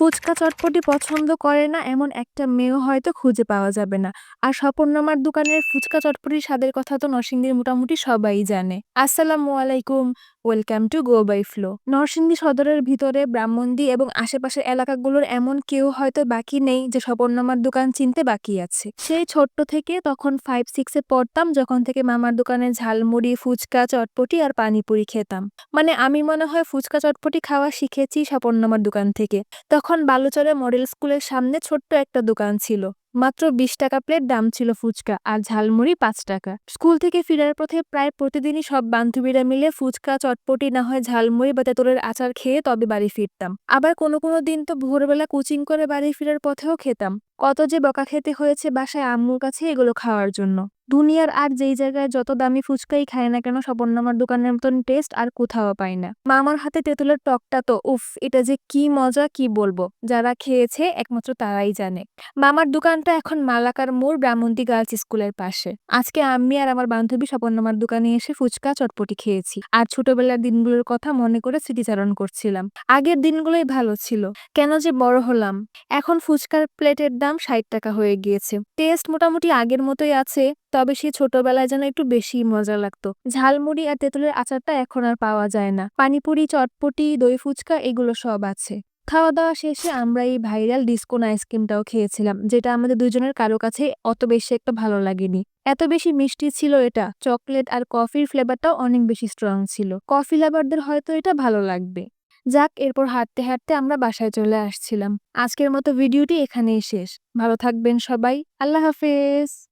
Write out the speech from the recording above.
ফুচকা চটপটি পছন্দ করে না এমন একটা মেয়েও হয়তো খুঁজে পাওয়া যাবে না। আর স্বপনমার দোকানের ফুচকা চটপটির স্বাদের কথা তো নরসিংদীর মোটামুটি সবাই জানে। আসসালামু আলাইকুম, welcome to go by flow. Narsingdi সদরের ভিতরে ব্রাহ্মণদী এবং আশেপাশের এলাকাগুলোর এমন কেউ হয়তো বাকি নেই যে স্বপনমার দোকান চিনতে বাকি আছে। সেই ছোট্ট থেকে তখন ফাইভ সিক্সে পড়তাম যখন থেকে মামার দোকানে ঝালমুড়ি, ফুচকা, চটপটি আর পানিপুরি খেতাম। মানে আমি মনে হয় ফুচকা চটপটি খাওয়া শিখেছি স্বপনমার দোকান থেকে। তখন বালুচরে মডেল স্কুলের সামনে ছোট্ট একটা দোকান ছিল। মাত্র বিশ টাকা প্লেট দাম ছিল ফুচকা আর ঝালমুড়ি পাঁচ টাকা। স্কুল থেকে ফেরার পথে প্রায় প্রতিদিনই সব বান্ধবীরা মিলে ফুচকা, চটপটি, না হয় ঝালমুড়ি বা তেঁতুলের আচার খেয়ে তবে বাড়ি ফিরতাম। আবার কোনো কোনো দিন তো ভোরবেলা কোচিং করে বাড়ি ফেরার পথেও খেতাম। কত যে বকা খেতে হয়েছে বাসায় আম্মুর কাছে এগুলো খাওয়ার জন্য। দুনিয়ার আর যেই জায়গায় যত দামি ফুচকাই খায় না কেন স্বপনমার দোকানের মতন টেস্ট আর কোথাও পাই না। মামার হাতে তেঁতুলের টকটা তো, উফ, এটা যে কি মজা, কি বলব? যারা খেয়েছে, একমাত্র তারাই জানে। মামার দোকানটা এখন মালাকার মোড় ব্রাহ্মণী গার্লস স্কুলের পাশে। আজকে আমি আর আমার বান্ধবী স্বপনমার দোকানে এসে ফুচকা, চটপটি খেয়েছি। আর ছোটবেলার দিনগুলোর কথা মনে করে স্মৃতিচারণ করছিলাম। আগের দিনগুলোই ভালো ছিল। কেন যে বড় হলাম। এখন ফুচকার প্লেটের দাম ষাট টাকা হয়ে গিয়েছে। টেস্ট মোটামুটি আগের মতোই আছে। তবে সে ছোটবেলায় যেন একটু বেশি মজা লাগতো। ঝালমুড়ি আর তেঁতুলের আচারটা এখন আর পাওয়া যায় না। পানিপুরি, চটপটি, দই ফুচকা, এগুলো সব আছে। খাওয়া দাওয়া শেষে আমরা এই ভাইরাল ডিসকোন আইসক্রিমটাও খেয়েছিলাম, যেটা আমাদের দুজনের কারও কাছে অত বেশি একটা ভালো লাগেনি। এত বেশি মিষ্টি ছিল এটা, চকলেট আর কফির ফ্লেভারটাও অনেক বেশি স্ট্রং ছিল। কফি লাভারদের হয়তো এটা ভালো লাগবে। যাক, এরপর হাঁটতে হাঁটতে আমরা বাসায় চলে আসছিলাম। আজকের মতো ভিডিওটি এখানেই শেষ। ভালো থাকবেন সবাই। আল্লাহ হাফেজ।